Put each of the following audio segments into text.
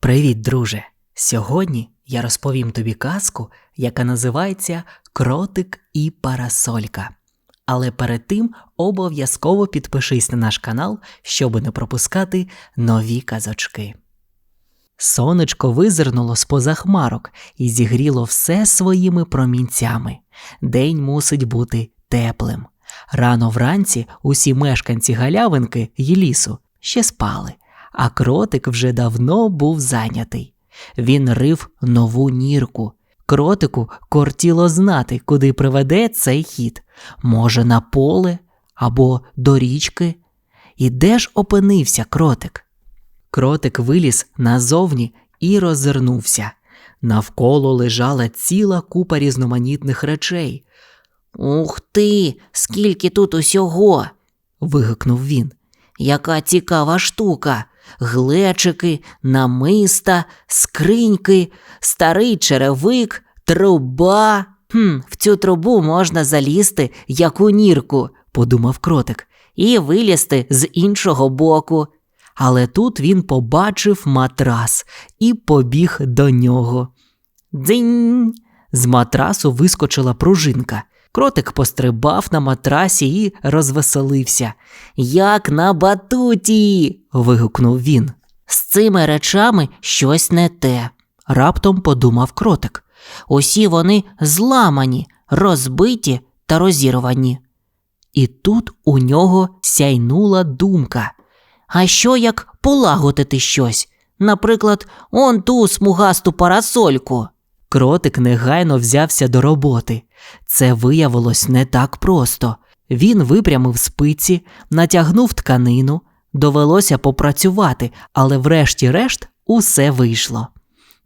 Привіт, друже! Сьогодні я розповім тобі казку, яка називається Кротик і Парасолька. Але перед тим обов'язково підпишись на наш канал, щоб не пропускати нові казочки. Сонечко визирнуло з поза хмарок і зігріло все своїми промінцями. День мусить бути теплим. Рано вранці усі мешканці галявинки й лісу ще спали, а кротик вже давно був зайнятий. Він рив нову нірку. Кротику кортіло знати, куди приведе цей хід. Може, на поле або до річки. І де ж опинився кротик? Кротик виліз назовні і роззирнувся. Навколо лежала ціла купа різноманітних речей. Ух ти, скільки тут усього. вигукнув він. Яка цікава штука. Глечики, намиста, скриньки, старий черевик, труба. Хм, в цю трубу можна залізти, як у нірку, подумав кротик. і вилізти з іншого боку. Але тут він побачив матрас і побіг до нього. Дзинь. З матрасу вискочила пружинка. Кротик пострибав на матрасі і розвеселився. Як на батуті. Вигукнув він. З цими речами щось не те. Раптом подумав кротик. Усі вони зламані, розбиті та розірвані. І тут у нього сяйнула думка. А що як полагодити щось? Наприклад, он ту смугасту парасольку. Кротик негайно взявся до роботи. Це виявилось не так просто. Він випрямив спиці, натягнув тканину, довелося попрацювати, але врешті-решт усе вийшло.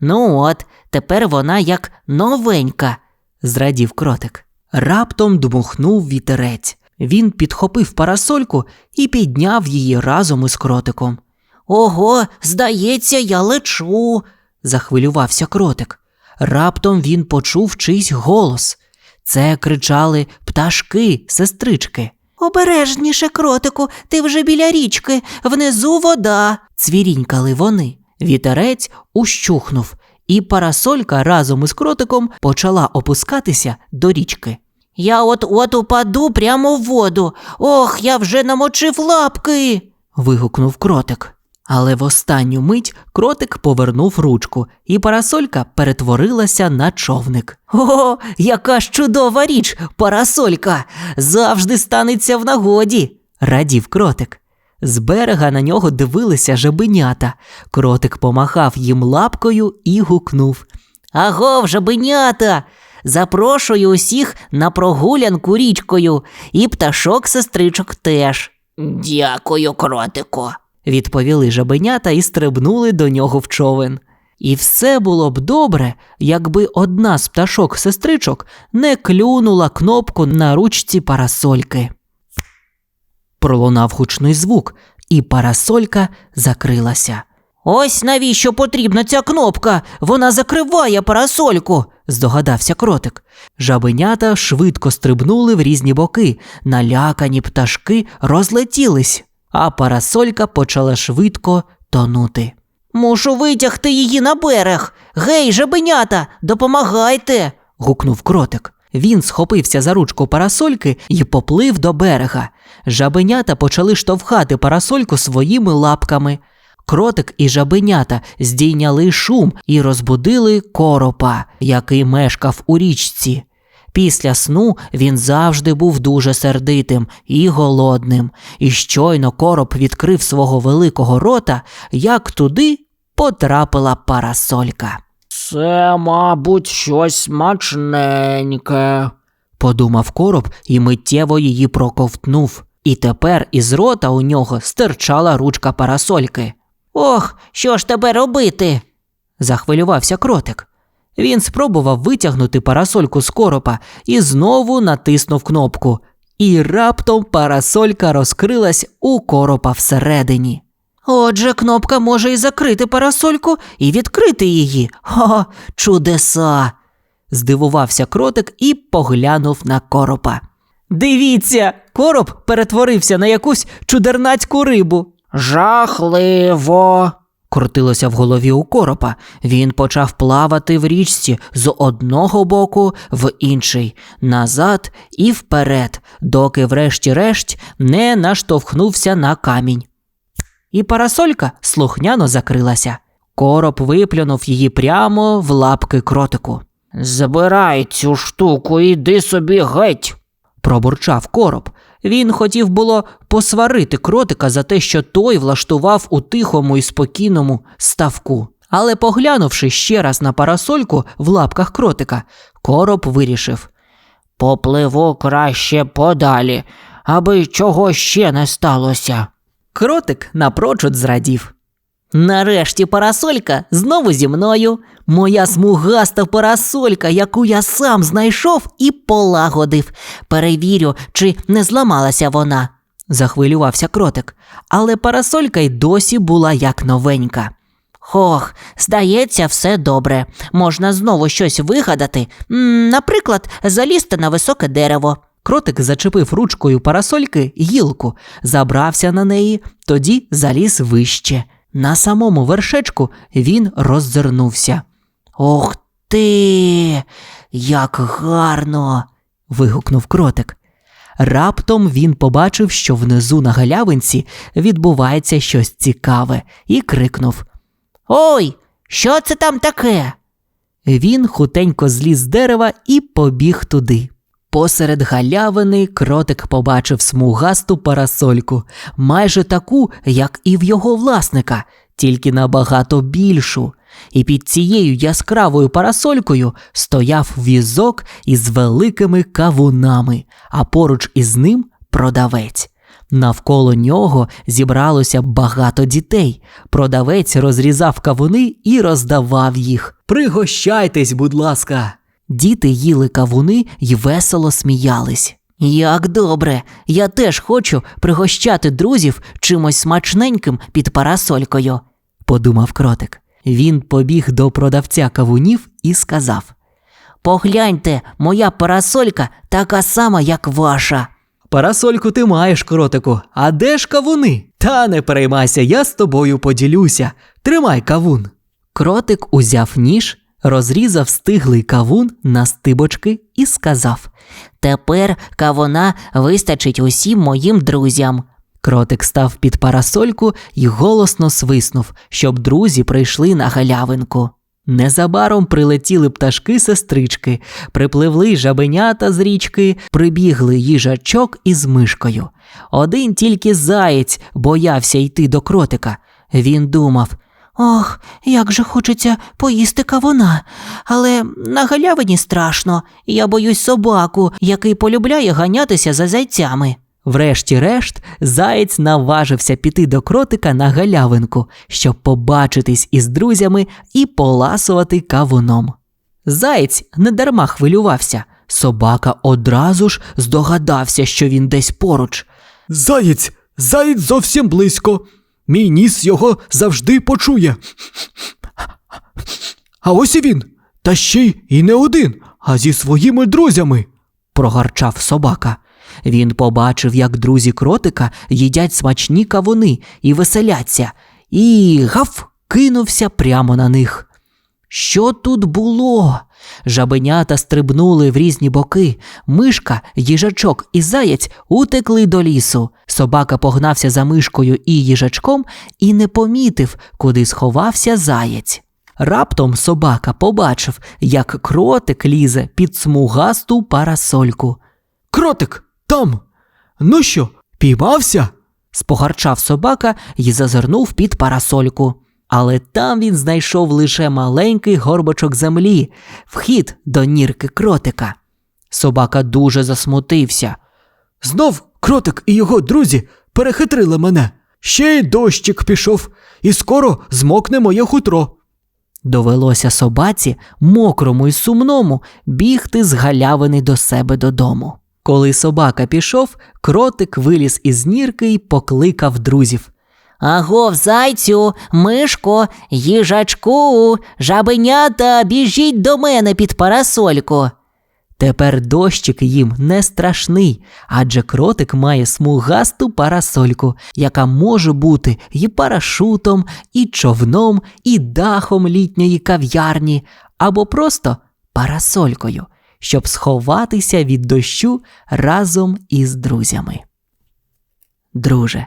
Ну от, тепер вона як новенька. Зрадів кротик. Раптом дмухнув вітерець. Він підхопив парасольку і підняв її разом із кротиком. Ого, здається, я лечу. Захвилювався кротик. Раптом він почув чийсь голос. Це кричали пташки, сестрички. Обережніше, кротику, ти вже біля річки, внизу вода. Цвірінькали вони. Вітерець ущухнув, і парасолька разом із кротиком почала опускатися до річки. Я от от упаду прямо в воду. Ох, я вже намочив лапки. вигукнув кротик. Але в останню мить кротик повернув ручку, і парасолька перетворилася на човник. О, яка ж чудова річ, парасолька! Завжди станеться в нагоді. Радів кротик. З берега на нього дивилися жабенята. Кротик помахав їм лапкою і гукнув. Агов, жабенята! Запрошую усіх на прогулянку річкою, і пташок сестричок теж. Дякую, кротику. Відповіли жабенята і стрибнули до нього в човен. І все було б добре, якби одна з пташок сестричок не клюнула кнопку на ручці парасольки. Пролунав гучний звук, і парасолька закрилася. Ось навіщо потрібна ця кнопка? Вона закриває парасольку. здогадався кротик. Жабенята швидко стрибнули в різні боки, налякані пташки розлетілись, а парасолька почала швидко тонути. Мушу витягти її на берег. Гей, жабенята, допомагайте. гукнув кротик. Він схопився за ручку парасольки і поплив до берега. Жабенята почали штовхати парасольку своїми лапками. Кротик і жабенята здійняли шум і розбудили коропа, який мешкав у річці. Після сну він завжди був дуже сердитим і голодним, і щойно короб відкрив свого великого рота, як туди потрапила парасолька. Це, мабуть, щось смачненьке. Подумав короб і миттєво її проковтнув. І тепер із рота у нього стирчала ручка парасольки. Ох, що ж тебе робити? Захвилювався кротик. Він спробував витягнути парасольку з коропа і знову натиснув кнопку. І раптом парасолька розкрилась у коропа всередині. Отже, кнопка може і закрити парасольку, і відкрити її. О, чудеса! Здивувався кротик і поглянув на коропа. Дивіться, короб перетворився на якусь чудернацьку рибу. Жахливо. Крутилося в голові у коропа. Він почав плавати в річці з одного боку в інший, назад і вперед, доки, врешті-решт, не наштовхнувся на камінь. І парасолька слухняно закрилася. Короб виплюнув її прямо в лапки кротику. Забирай цю штуку, іди собі геть. пробурчав короб. Він хотів було посварити кротика за те, що той влаштував у тихому і спокійному ставку. Але поглянувши ще раз на парасольку в лапках кротика, короб вирішив Попливу краще подалі, аби чого ще не сталося. Кротик напрочуд зрадів. Нарешті парасолька знову зі мною. Моя смугаста парасолька, яку я сам знайшов і полагодив. Перевірю, чи не зламалася вона. Захвилювався кротик, але парасолька й досі була як новенька. Хох, здається, все добре. Можна знову щось вигадати, наприклад, залізти на високе дерево. Кротик зачепив ручкою парасольки гілку, забрався на неї, тоді заліз вище. На самому вершечку він роззирнувся. Ох ти, як гарно. вигукнув кротик. Раптом він побачив, що внизу на галявинці відбувається щось цікаве, і крикнув. Ой, що це там таке? Він хутенько зліз з дерева і побіг туди. Посеред галявини кротик побачив смугасту парасольку, майже таку, як і в його власника, тільки набагато більшу. І під цією яскравою парасолькою стояв візок із великими кавунами, а поруч із ним продавець. Навколо нього зібралося багато дітей. Продавець розрізав кавуни і роздавав їх. Пригощайтесь, будь ласка. Діти їли кавуни й весело сміялись. Як добре, я теж хочу пригощати друзів чимось смачненьким під парасолькою. подумав кротик. Він побіг до продавця кавунів і сказав: Погляньте, моя парасолька така сама, як ваша. Парасольку ти маєш, кротику, а де ж кавуни? Та не переймайся, я з тобою поділюся. Тримай кавун. Кротик узяв ніж, розрізав стиглий кавун на стибочки і сказав: Тепер кавуна вистачить усім моїм друзям. Кротик став під парасольку і голосно свиснув, щоб друзі прийшли на галявинку. Незабаром прилетіли пташки-сестрички, припливли жабенята з річки, прибігли їжачок із мишкою. Один тільки заєць боявся йти до кротика. Він думав, Ох, як же хочеться поїсти кавуна. Але на галявині страшно, я боюсь собаку, який полюбляє ганятися за зайцями. Врешті-решт, заєць наважився піти до кротика на галявинку, щоб побачитись із друзями і поласувати кавуном. Заєць недарма хвилювався. Собака одразу ж здогадався, що він десь поруч. Заєць, заєць зовсім близько. Мій ніс його завжди почує. А ось і він. Та ще й і не один, а зі своїми друзями. Прогарчав собака. Він побачив, як друзі кротика їдять смачні кавуни і веселяться, і гав кинувся прямо на них. Що тут було? Жабенята стрибнули в різні боки. Мишка, їжачок і заєць утекли до лісу. Собака погнався за мишкою і їжачком і не помітив, куди сховався заєць. Раптом собака побачив, як кротик лізе під смугасту парасольку. Кротик, там. Ну що, піймався? Спогарчав собака і зазирнув під парасольку. Але там він знайшов лише маленький горбочок землі, вхід до нірки кротика. Собака дуже засмутився. Знов кротик і його друзі перехитрили мене. Ще й дощик пішов, і скоро змокне моє хутро. Довелося собаці, мокрому й сумному, бігти з галявини до себе додому. Коли собака пішов, кротик виліз із нірки й покликав друзів. Агов, зайцю, мишко, їжачку, жабенята, біжіть до мене під парасольку. Тепер дощик їм не страшний, адже кротик має смугасту парасольку, яка може бути і парашутом, і човном, і дахом літньої кав'ярні, або просто парасолькою, щоб сховатися від дощу разом із друзями. Друже,